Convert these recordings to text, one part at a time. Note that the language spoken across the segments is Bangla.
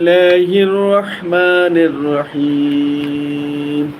الله الرحمن الرحيم.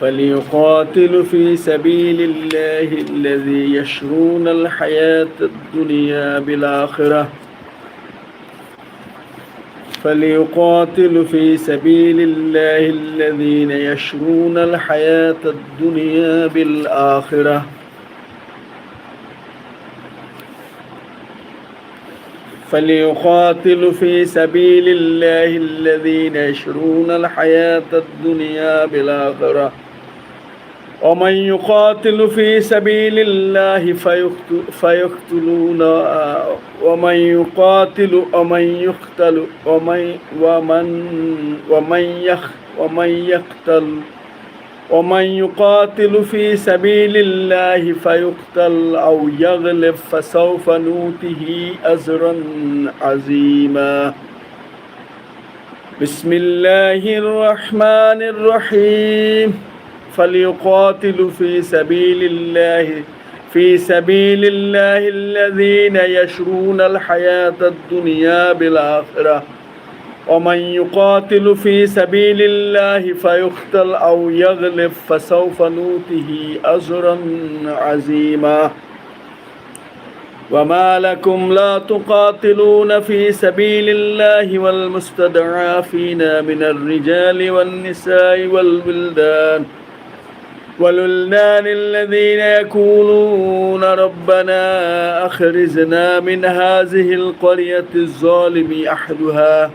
فليقاتل في سبيل الله الذي يشرون الحياة الدنيا بالآخرة. فليقاتل في سبيل الله الذين يشرون الحياة الدنيا بالآخرة. فليقاتل في سبيل الله الذين يشرون الحياة الدنيا بالآخرة. ومن يقاتل في سبيل الله فيقتلون ومن يقاتل ومن يقتل ومن ومن ومن يقتل. ومن يقاتل في سبيل الله فيقتل أو يغلب فسوف نوته أجرا عظيما. بسم الله الرحمن الرحيم. فليقاتل في سبيل الله في سبيل الله الذين يشرون الحياة الدنيا بالآخرة. ومن يقاتل في سبيل الله فيقتل أو يغلب فسوف نوته أجرا عظيما. وما لكم لا تقاتلون في سبيل الله والمستضعفين من الرجال والنساء والولدان. والولدان الذين يقولون ربنا أخرجنا من هذه القرية الظالم أحدها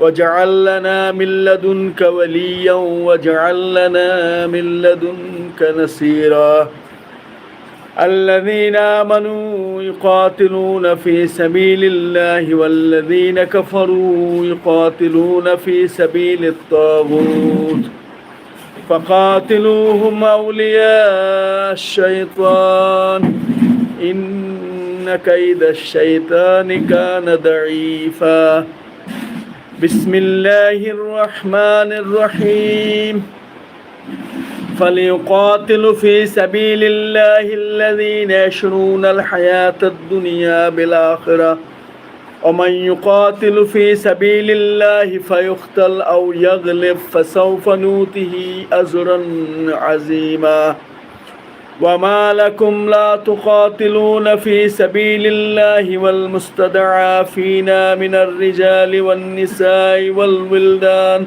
واجعل لنا من لدنك وليا واجعل لنا من لدنك نصيرا. الذين آمنوا يقاتلون في سبيل الله والذين كفروا يقاتلون في سبيل الطاغوت. فقاتلوهم أولياء الشيطان. إن كيد الشيطان كان ضعيفاً. بسم الله الرحمن الرحيم فليقاتل في سبيل الله الذين يشرون الحياة الدنيا بالآخرة ومن يقاتل في سبيل الله فيقتل أو يغلب فسوف نوته أجرا عظيما وما لكم لا تقاتلون في سبيل الله والمستضعفين من الرجال والنساء والولدان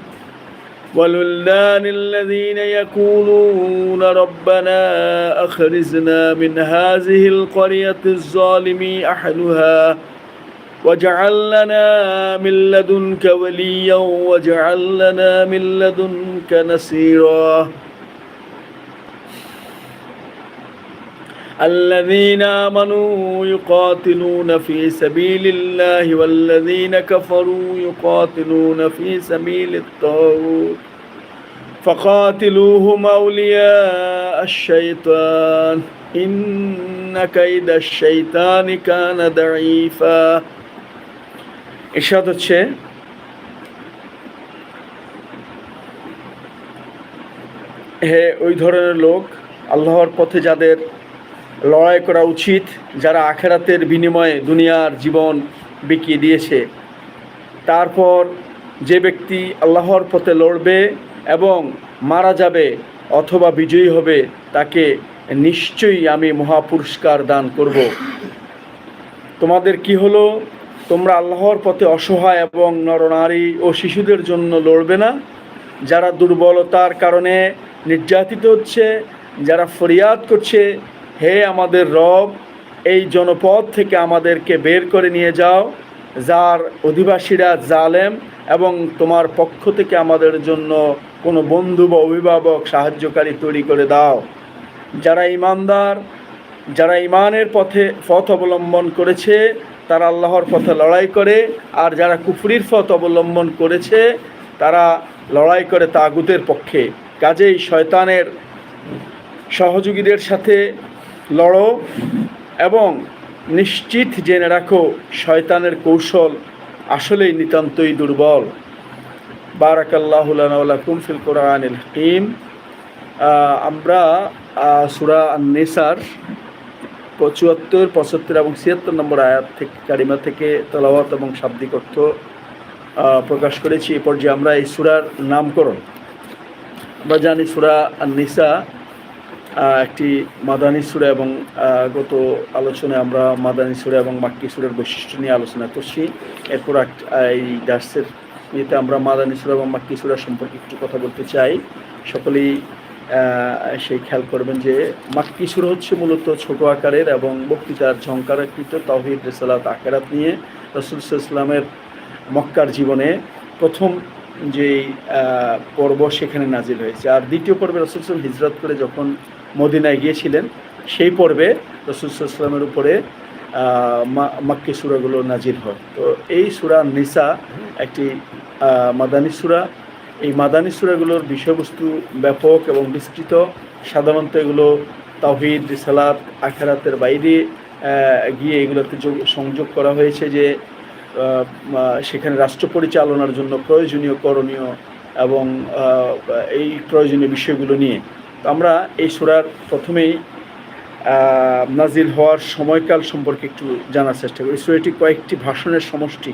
والولدان الذين يقولون ربنا أخرجنا من هذه القرية الظالم أحدها واجعل لنا من لدنك وليا واجعل لنا من لدنك نصيرا الذين آمنوا يقاتلون في سبيل الله والذين كفروا يقاتلون في سبيل الطاغوت فقاتلوهم أولياء الشيطان إن كيد الشيطان كان ضعيفا ইরশাদ হচ্ছে হে ওই ধরনের লোক আল্লাহর পথে যাদের লড়াই করা উচিত, যারা আখেরাতের বিনিময়ে দুনিয়ার জীবন বিকিয়ে দিয়েছে। তারপর যে ব্যক্তি আল্লাহর পথে লড়বে এবং মারা যাবে অথবা বিজয়ী হবে, তাকে নিশ্চয়ই আমি মহাপুরস্কার দান করব। তোমাদের কি হলো? তোমরা আল্লাহর পথে অসহায় এবং নরনারী ও শিশুদের জন্য লড়বে না? যারা দুর্বলতার কারণে নির্যাতিত হচ্ছে, যারা ফরিয়াদ করছে হে আমাদের রব, এই জনপদ থেকে আমাদেরকে বের করে নিয়ে যাও, যার অধিবাসীরা জালেম এবং তোমার পক্ষ থেকে আমাদের জন্য কোনো বন্ধু বা অভিভাবক সাহায্যকারী তৈরি করে দাও। যারা ইমানদার, যারা ইমানের পথে, পথ অবলম্বন করেছে, তারা আল্লাহর পথে লড়াই করে, আর যারা কুফরির পথ অবলম্বন করেছে, তারা লড়াই করে তাগুতের পক্ষে। কাজেই শয়তানের সহযোগীদের সাথে লড়ো এবং নিশ্চিত জেনে রাখো, শয়তানের কৌশল আসলেই নিতান্তই দুর্বল। বারাকাল্লাহুলাকুম ফিল কোরআনিল হিম আমরা সুরা নেসার চুয়াত্তর পঁচাত্তর এবং ছিয়াত্তর নম্বর আয়াত থেকে, কারিমা থেকে তলাওয়াত এবং শাব্দিক অর্থ প্রকাশ করেছি। এ পর্যায়ে আমরা এই সুরার নামকরণ। আমরা জানি সুরা নিসা একটি মাদানী সুরা এবং গত আলোচনায় আমরা মাদানী সুরা এবং মাক্কি সুরের বৈশিষ্ট্য নিয়ে আলোচনা করছি। এরপর এই দার্সের ইয়েতে আমরা মাদানী সুরা এবং মাক্কি সুরা সম্পর্কে একটু কথা বলতে চাই। সকলেই সেই খেয়াল করবেন যে মাক্কি সুরা হচ্ছে মূলত ছোট আকারের এবং বক্তৃতার ঝঙ্কারাকৃত তাহিদ রেসালাত আকেরাত নিয়ে রসুল ইসলামের মক্কার জীবনে প্রথম যে পর্ব সেখানে নাজিল হয়েছে। আর দ্বিতীয় পর্বে রসুল হিজরত করে যখন মদিনায় গিয়েছিলেন। সেই পর্বে রসুল ইসলামের উপরে মাক্কি সুরাগুলো নাজির হয়। তো এই সুরা নিসা একটি মাদানী সুরা। এই মাদানী সুরাগুলোর বিষয়বস্তু ব্যাপক এবং বিস্তৃত। সাধারণত এগুলো তাহিদ রিসালাত, আখারাতের বাইরে গিয়ে এগুলোতে যোগ- সংযোগ করা হয়েছে যে সেখানে রাষ্ট্র পরিচালনার জন্য প্রয়োজনীয় করণীয় এবং এই প্রয়োজনীয় বিষয়গুলো নিয়ে। আমরা এই সুরার প্রথমেই নাজিল হওয়ার সময়কাল সম্পর্কে একটু জানার চেষ্টা করি। সুরাটি কয়েকটি ভাষণের সমষ্টি,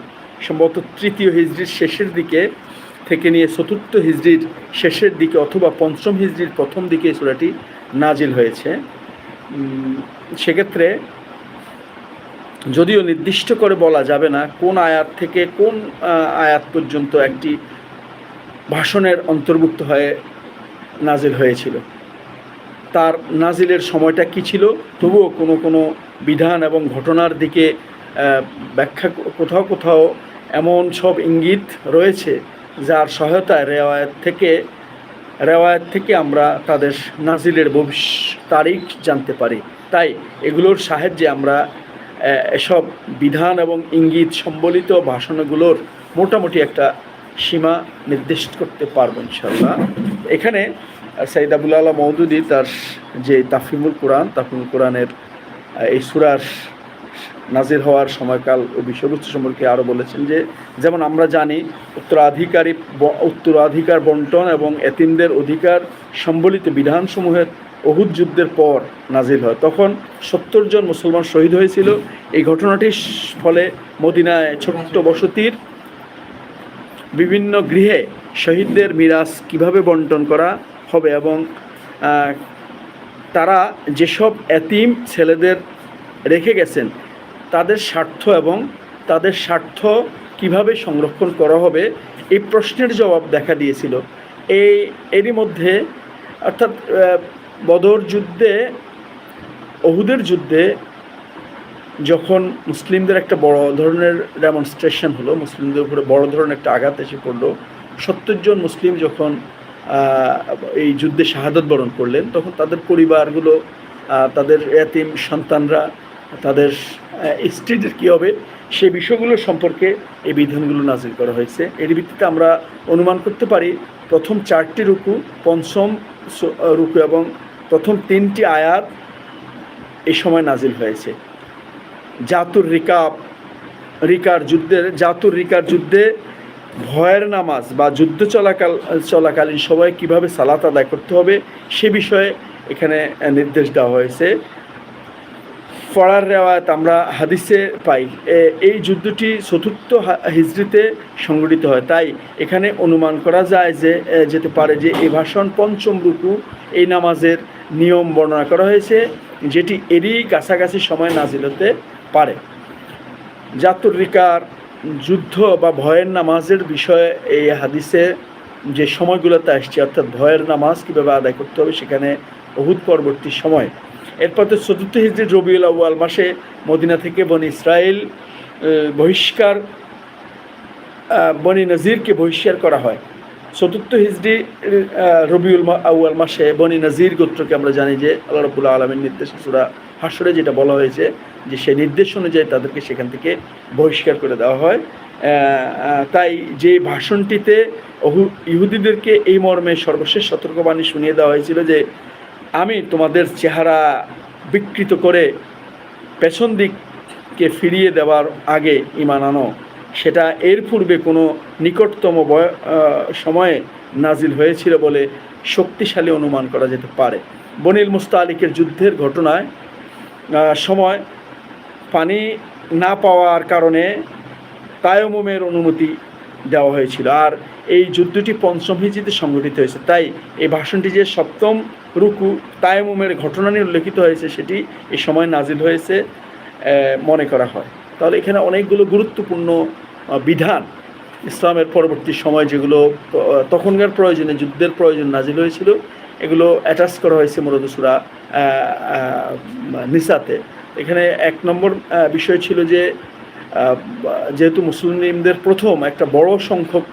সম্ভবত তৃতীয় হিজড়ির শেষের দিকে থেকে নিয়ে চতুর্থ হিজড়ির শেষের দিকে অথবা পঞ্চম হিজড়ির প্রথম দিকে এই সুরাটি নাজিল হয়েছে। সেক্ষেত্রে যদিও নির্দিষ্ট করে বলা যাবে না কোন আয়াত থেকে কোন আয়াত পর্যন্ত একটি ভাষণের অন্তর্ভুক্ত হয়ে নাজিল হয়েছিল। তার নাজিলের সময়টা কি ছিল? তবুও কোনো কোনো বিধান এবং ঘটনার দিকে ব্যাখ্যা কোথাও কোথাও এমন সব ইঙ্গিত রয়েছে যার সহায়তায় রেওয়ায়ত থেকে রেওয়ায়ত থেকে আমরা তাদের নাজিলের ভবিষ্য তারিখ জানতে পারি। তাই এগুলোর সাহায্যে আমরা এসব বিধান এবং ইঙ্গিত সম্বলিত ভাষণগুলোর মোটামুটি একটা সীমা নির্দিষ্ট করতে পারব ইনশাল্লাহ এখানে সাইদ আবুল আল্লাহ মৌদুদি তার যে তাফিমুল কোরআন তাফিমুল কোরআনের এই সুরার নাজির হওয়ার সময়কাল ও বিষয়বস্তু সম্পর্কে আরও বলেছেন যে, যেমন আমরা জানি, উত্তরাধিকারী উত্তরাধিকার বন্টন এবং এতিমদের অধিকার সম্বলিত বিধানসমূহের অহুদ যুদ্ধের পর নাজিল হয়। তখন সত্তর জন মুসলমান শহীদ হয়েছিল। এই ঘটনাটির ফলে মদিনায় ছোট্ট বসতির বিভিন্ন গৃহে শহীদদের মিরাজ কীভাবে বন্টন করা হবে এবং তারা যেসব এতিম ছেলেদের রেখে গেছেন, তাদের স্বার্থ এবং তাদের স্বার্থ কীভাবে সংরক্ষণ করা হবে, এই প্রশ্নের জবাব দেখা দিয়েছিল। এই, এরই মধ্যে, অর্থাৎ বদর যুদ্ধে অহুদের যুদ্ধে যখন মুসলিমদের একটা বড় ধরনের ডেমনস্ট্রেশন হলো, মুসলিমদের উপরে বড় ধরনের একটা আঘাত এসে পড়ল, সত্তর জন মুসলিম যখন এই যুদ্ধে শাহাদত বরণ করলেন, তখন তাদের পরিবারগুলো তাদের এতিম সন্তানরা, তাদের স্ত্রীদের কী হবে সেই বিষয়গুলো সম্পর্কে এই বিধানগুলো নাজিল করা হয়েছে। এর ভিত্তিতে আমরা অনুমান করতে পারি, প্রথম চারটি রুকু, পঞ্চম স- রুকু এবং প্রথম তিনটি আয়াত এই সময় নাজিল হয়েছে। জাতুর রিকাব, রিকার যুদ্ধের জাতুর রিকার যুদ্ধে ভয়ের নামাজ বা যুদ্ধ চলাকাল, চলাকালীন সময়ে কীভাবে সালাত আদায় করতে হবে, সে বিষয়ে এখানে নির্দেশ দেওয়া হয়েছে। ফড়ার রেওয়ায়ত আমরা হাদিসে পাই এই যুদ্ধটি চতুর্থ হিজড়িতে সংগঠিত হয়। তাই এখানে অনুমান করা যায় যে যেতে পারে যে এই ভাষণ পঞ্চম রুকু, এই নামাজের নিয়ম বর্ণনা করা হয়েছে, যেটি এরই কাছাকাছি সময় নাজিল হতে পারে। জাতুর রিকার যুদ্ধ বা ভয়ের নামাজের বিষয়ে এই হাদিসে যে সময়গুলোতে আসছে, অর্থাৎ ভয়ের নামাজ কীভাবে আদায় করতে হবে সেখানে অহুদ পরবর্তী সময়। এরপর তো চতুর্থ হিজড়ি রবিউল আউয়াল মাসে মদিনা থেকে বনি ইসরায়েল বহিষ্কার বনি নজিরকে বহিষ্কার করা হয়। চতুর্থ হিজড়ি রবিউল আউয়াল মাসে বনি নজির গোত্রকে আমরা জানি যে আল্লাহ রবুল্লা আলমের নির্দেশ সুরা হাসরে যেটা বলা হয়েছে যে সেই নির্দেশ অনুযায়ী তাদেরকে সেখান থেকে বহিষ্কার করে দেওয়া হয়। তাই যে ভাষণটিতে ইহুদিদেরকে এই মর্মে সর্বশেষ সতর্কবাণী শুনিয়ে দেওয়া হয়েছিল যে, আমি তোমাদের চেহারা বিকৃত করে পেছন দিককে ফিরিয়ে দেওয়ার আগে ইমান আনো। সেটা এর পূর্বে কোনো নিকটতম সময়ে নাজিল হয়েছিল বলে শক্তিশালী অনুমান করা যেতে পারে। বনিল মুস্তালিকের যুদ্ধের ঘটনায় সময় পানি না পাওয়ার কারণে তায়মুমের অনুমতি দেওয়া হয়েছিল। আর এই যুদ্ধটি পঞ্চম হিজিতে সংঘটিত হয়েছে। তাই এই ভাষণটি যে সপ্তম রুকু তায়মুমের ঘটনা নিয়ে উল্লেখিত হয়েছে, সেটি এই সময় নাজিল হয়েছে মনে করা হয়। তাহলে এখানে অনেকগুলো গুরুত্বপূর্ণ বিধান ইসলামের পরবর্তী সময় যেগুলো, তখনকার প্রয়োজনে, যুদ্ধের প্রয়োজন নাজিল হয়েছিল, এগুলো অ্যাটাচ করা হয়েছে মূলত সুরা নিসাতে। এখানে এক নম্বর বিষয় ছিল যে যেহেতু মুসলিমদের প্রথম একটা বড় সংখ্যক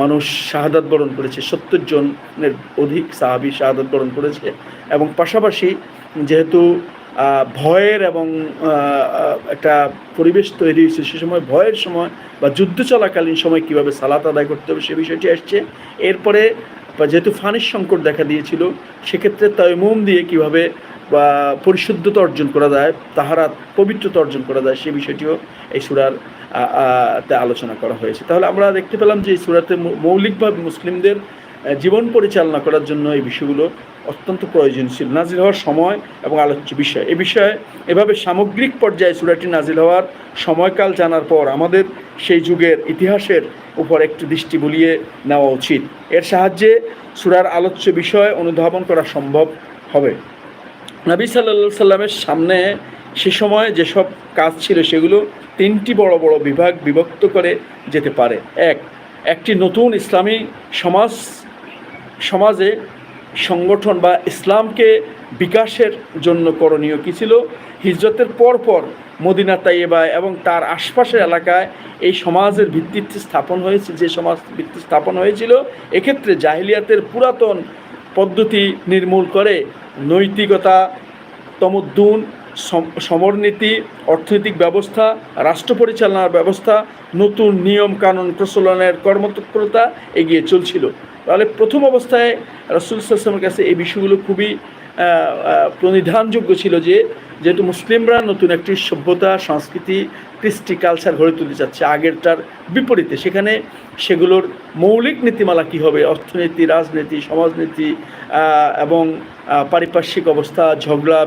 মানুষ শাহাদাত বরণ করেছে, সত্তর জনের অধিক সাহাবি শাহাদাত বরণ করেছে, এবং পাশাপাশি যেহেতু ভয়ের এবং একটা পরিবেশ তৈরি হয়েছে। সে সময় ভয়ের সময় বা যুদ্ধ চলাকালীন সময় কীভাবে সালাত আদায় করতে হবে সে বিষয়টি আসছে। এরপরে যেহেতু ফানির সংকট দেখা দিয়েছিল, সেক্ষেত্রে তৈমুম দিয়ে কীভাবে, বা পরিশুদ্ধতা অর্জন করা যায় তাহারা পবিত্রতা অর্জন করা যায়, সে বিষয়টিও এই সুরার তে আলোচনা করা হয়েছে। তাহলে আমরা দেখতে পেলাম যে এই সুরাতে মৌলিকভাবে মুসলিমদের জীবন পরিচালনা করার জন্য এই বিষয়গুলো অত্যন্ত প্রয়োজন ছিল নাজিল হওয়ার সময় এবং আলোচ্য বিষয়। এ বিষয়ে এভাবে সামগ্রিক পর্যায়ে সুরাটি নাজিল হওয়ার সময়কাল জানার পর আমাদের সেই যুগের ইতিহাসের উপর একটু দৃষ্টি বুলিয়ে নেওয়া উচিত। এর সাহায্যে সুরার আলোচ্য বিষয় অনুধাবন করা সম্ভব হবে। নবী সাল্লা সাল্লামের সামনে সে সময় যেসব কাজ ছিল সেগুলো তিনটি বড় বড় বিভাগ বিভক্ত করে যেতে পারে। এক, একটি নতুন ইসলামী সমাজ, সমাজে সংগঠন বা ইসলামকে বিকাশের জন্য করণীয় কী ছিল? হিজরতের পর পর মদিনা তাইয়েবা এবং তার আশপাশের এলাকায় এই সমাজের ভিত্তি স্থাপন হয়েছে, যে সমাজ ভিত্তি স্থাপন হয়েছিল, এক্ষেত্রে জাহিলিয়াতের পুরাতন পদ্ধতি নির্মূল করে নৈতিকতা, তমদ্দুন, সম- সমরনীতি, অর্থনৈতিক ব্যবস্থা, রাষ্ট্র পরিচালনার ব্যবস্থা, নতুন নিয়ম কানুন প্রচলনের কর্মতৎপরতা এগিয়ে চলছিল। তাহলে প্রথম অবস্থায় রসুল সাল্লামের কাছে এই বিষয়গুলো খুবই প্রণিধানযোগ্য ছিল যে যেহেতু মুসলিমরা নতুন একটি সভ্যতা সংস্কৃতি কৃষ্টি কালচার গড়ে তুলতে চাচ্ছে আগেরটার বিপরীতে। সেখানে সেগুলোর মৌলিক নীতিমালা কী হবে? অর্থনীতি রাজনীতি সমাজনীতি এবং পারিপার্শ্বিক অবস্থা ঝগড়া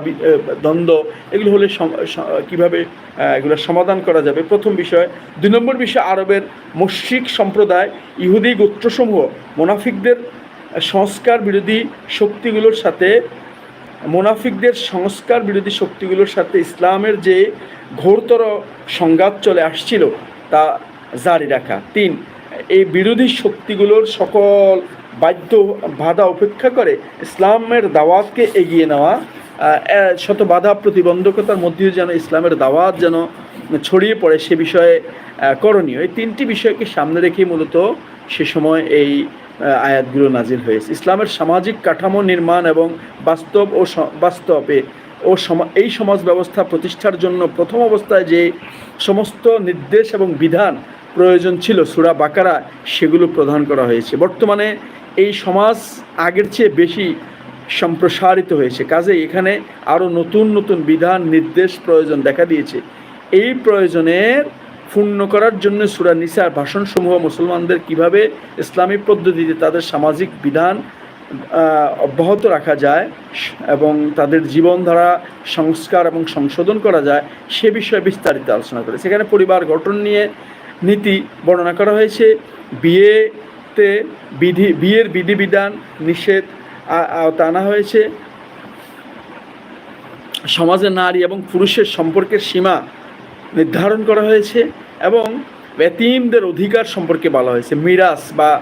দ্বন্দ্ব এগুলো হলে কীভাবে আহ, এগুলোর সমাধান করা যাবে? প্রথম বিষয় দুই নম্বর বিষয় আরবের মুশ্রিক সম্প্রদায় ইহুদি গোত্রসমূহ মোনাফিকদের সংস্কার বিরোধী শক্তিগুলোর সাথে মোনাফিকদের সংস্কার বিরোধী শক্তিগুলোর সাথে ইসলামের যে ঘোরতর সংঘাত চলে আসছিল, তা জারি রাখা। তিন, এই বিরোধী শক্তিগুলোর সকল বাধ্য বাধা উপেক্ষা করে ইসলামের দাওয়াতকে এগিয়ে নেওয়া শত বাধা প্রতিবন্ধকতার মধ্যেও যেন ইসলামের দাওয়াত যেন ছড়িয়ে পড়ে সে বিষয়ে করণীয়। এই তিনটি বিষয়কে সামনে রেখেই মূলত সে সময় এই আয়াতগুলো নাজিল হয়েছে। ইসলামের সামাজিক কাঠামো নির্মাণ এবং বাস্তব ও বাস্তবে ও এই সমাজ ব্যবস্থা প্রতিষ্ঠার জন্য প্রথম অবস্থায় যে সমস্ত নির্দেশ এবং বিধান প্রয়োজন ছিল, সুরা বাকারা, সেগুলো প্রদান করা হয়েছে। বর্তমানে এই সমাজ আগের চেয়ে বেশি সম্প্রসারিত হয়েছে। কাজে এখানে আরও নতুন নতুন বিধান, নির্দেশ, প্রয়োজন দেখা দিয়েছে। এই প্রয়োজনের পূর্ণ করার জন্য সুরা নিসার ভাষণসমূহ মুসলমানদের কীভাবে ইসলামী পদ্ধতিতে তাদের সামাজিক বিধান অব্যাহত রাখা যায় এবং তাদের জীবনধারা সংস্কার এবং সংশোধন করা যায়, সে বিষয়ে বিস্তারিত আলোচনা করে। সেখানে পরিবার গঠন নিয়ে নীতি বর্ণনা করা হয়েছে। বিয়েতে বিধি, বিয়ের বিধিবিধান নিষেধ আনা হয়েছে। সমাজে নারী এবং পুরুষের সম্পর্কের সীমা নির্ধারণ করা হয়েছে এবং ব্যতিমদের অধিকার সম্পর্কে বলা হয়েছে। মিরাস বা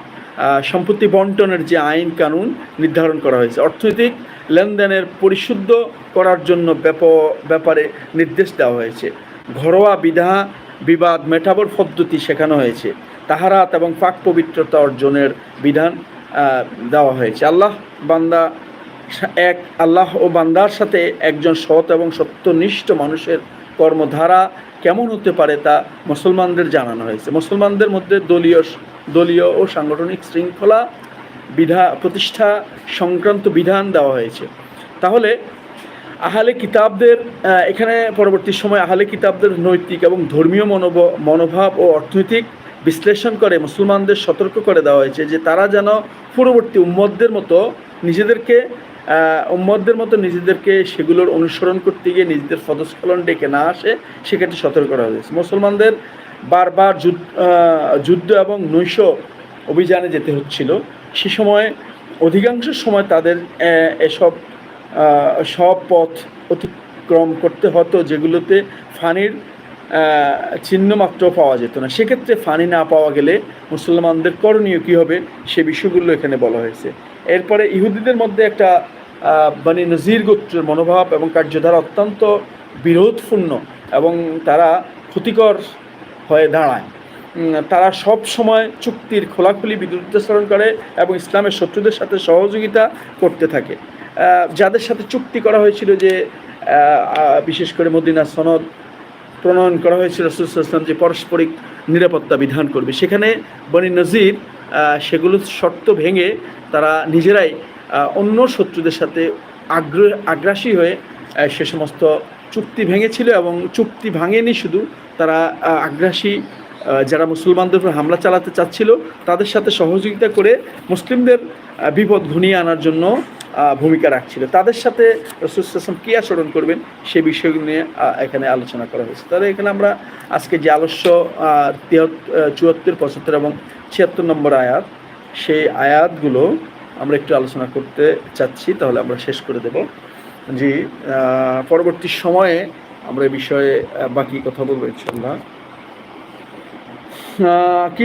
সম্পত্তি বন্টনের যে আইন কানুন নির্ধারণ করা হয়েছে। অর্থনৈতিক লেনদেনের পরিশুদ্ধ করার জন্য ব্যাপ- ব্যাপারে নির্দেশ দেওয়া হয়েছে। ঘরোয়া বিধা, বিবাদ, মেটাবর পদ্ধতি শেখানো হয়েছে। তাহারাত এবং পাক পবিত্রতা অর্জনের বিধান দেওয়া হয়েছে। আল্লাহ বান্দা এক, আল্লাহ ও বান্দার সাথে একজন সৎ এবং সত্যনিষ্ঠ মানুষের কর্মধারা কেমন হতে পারে তা মুসলমানদের জানানো হয়েছে। মুসলমানদের মধ্যে দলীয় দলীয় ও সাংগঠনিক শৃঙ্খলা বিধা, প্রতিষ্ঠা সংক্রান্ত বিধান দেওয়া হয়েছে। তাহলে আহলে কিতাবদের এখানে পরবর্তী সময় আহলে কিতাবদের নৈতিক এবং ধর্মীয় মনোভ মনোভাব ও অর্থনৈতিক বিশ্লেষণ করে মুসলমানদের সতর্ক করে দেওয়া হয়েছে যে তারা যেন পূর্ববর্তী উম্মতদের মতো নিজেদেরকে উম্মদদের মতো নিজেদেরকে সেগুলোর অনুসরণ করতে গিয়ে নিজেদের পদস্খলন ডেকে না আসে, সেক্ষেত্রে সতর্ক করা হয়েছে। মুসলমানদের বারবার যুদ্ধ এবং নৈশ অভিযানে যেতে হচ্ছিল। সে সময় অধিকাংশ সময় তাদের এসব সব পথ অতিক্রম করতে হতো যেগুলোতে ফানির চিহ্ন মাত্র পাওয়া যেত না। সেক্ষেত্রে ফানি না পাওয়া গেলে মুসলমানদের করণীয় কী হবে সে বিষয়গুলো এখানে বলা হয়েছে। এরপরে ইহুদিদের মধ্যে একটা মানে নজির গোত্রের মনোভাব এবং কার্যধারা অত্যন্ত বিরোধপূর্ণ এবং তারা ক্ষতিকর হয়ে দাঁড়ায়। তারা সব সময় চুক্তির খোলাখুলি বিরুদ্ধাচরণ করে এবং ইসলামের শত্রুদের সাথে সহযোগিতা করতে থাকে। যাদের সাথে চুক্তি করা হয়েছিল যে বিশেষ করে মদিনা সনদ প্রণয়ন করা হয়েছিল রসুলাম যে পারস্পরিক নিরাপত্তা বিধান করবে, সেখানে বনি নজির সেগুলো শর্ত ভেঙে তারা নিজেরাই অন্য শত্রুদের সাথে আগ্রহ, আগ্রাসী হয়ে সে সমস্ত চুক্তি ভেঙেছিল এবং চুক্তি ভাঙেনি শুধু, তারা আগ্রাসী যারা মুসলমানদের উপর হামলা চালাতে চাচ্ছিল, তাদের সাথে সহযোগিতা করে মুসলিমদের বিপদ ঘনিয়ে আনার জন্য ভূমিকা রাখছিল। তাদের সাথে রসুলাম কী আচরণ করবেন সে বিষয়গুলো নিয়ে এখানে আলোচনা করা হয়েছে। তাহলে এখানে আমরা আজকে যে আলস্য চুয়াত্তর, পঁচাত্তর এবং ছিয়াত্তর নম্বর আয়াত, সেই আয়াতগুলো আমরা একটু আলোচনা করতে চাচ্ছি, তাহলে আমরা শেষ করে দেব। জি পরবর্তী সময়ে আমরা এই বিষয়ে বাকি কথা বলব ইনশাল্লাহ কি